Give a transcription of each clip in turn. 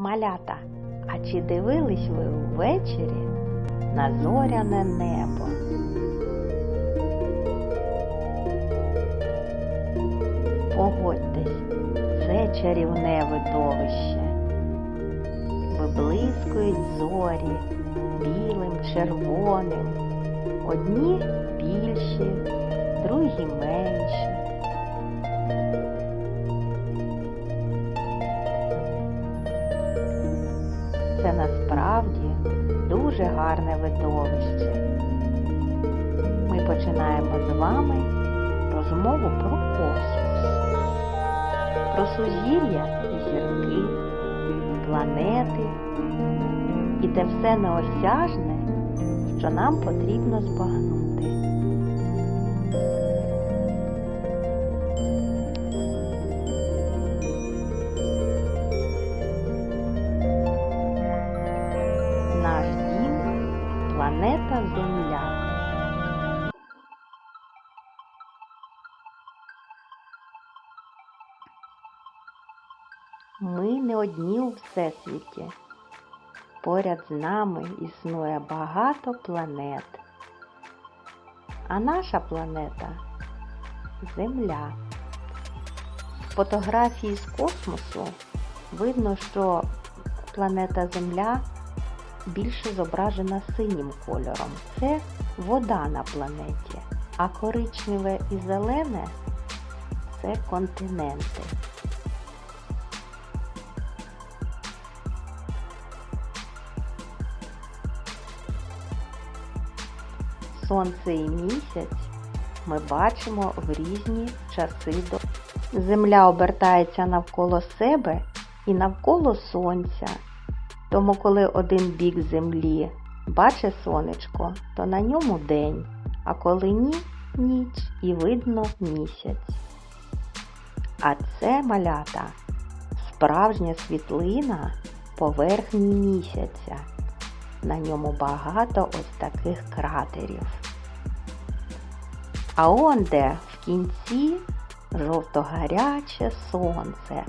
Малята, а чи дивились ви ввечері на зоряне небо? Погодьтесь, це чарівне видовище. Виблискують зорі білим, червоним. Одні більші, другі менші. Дуже гарне видовище. Ми починаємо з вами розмову про космос, про сузір'я і зірки, планети і те все неосяжне, що нам потрібно збагнути. Планета Земля. Ми не одні у всесвіті. Поряд з нами існує багато планет. А наша планета Земля. З фотографії з космосу видно, що планета Земля більше зображена синім кольором. Це вода на планеті, а коричневе і зелене це континенти. Сонце і місяць ми бачимо в різні часи до. Земля обертається навколо себе і навколо сонця. Тому, коли один бік землі бачить сонечко, то на ньому день, а коли ні ніч і видно місяць. А це малята справжня світлина поверхні місяця. На ньому багато ось таких кратерів. А он де в кінці жовто-гаряче сонце,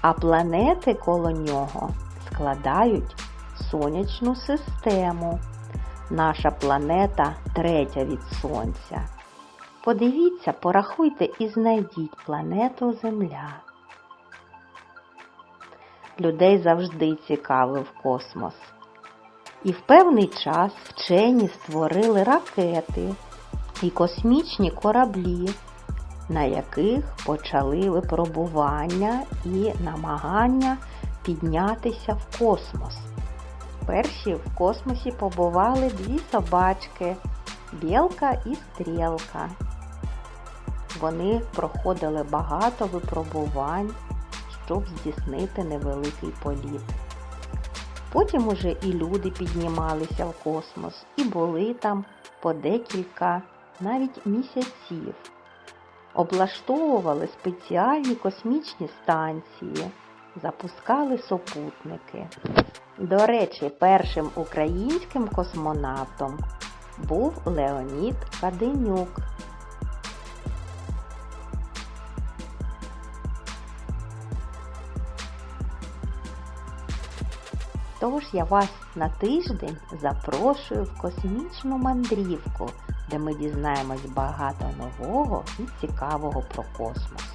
а планети коло нього складають сонячну систему. Наша планета третя від Сонця. Подивіться, порахуйте і знайдіть планету Земля. Людей завжди цікавив космос. І в певний час вчені створили ракети і космічні кораблі, на яких почали випробування і намагання піднятися в космос. Перші в космосі побували дві собачки Білка і Стрілка. Вони проходили багато випробувань, щоб здійснити невеликий політ. Потім уже і люди піднімалися в космос і були там по декілька навіть місяців. Облаштовували спеціальні космічні станції, запускали супутники. До речі, першим українським космонавтом був Леонід Каденюк. Тож я вас на тиждень запрошую в космічну мандрівку, де ми дізнаємось багато нового і цікавого про космос.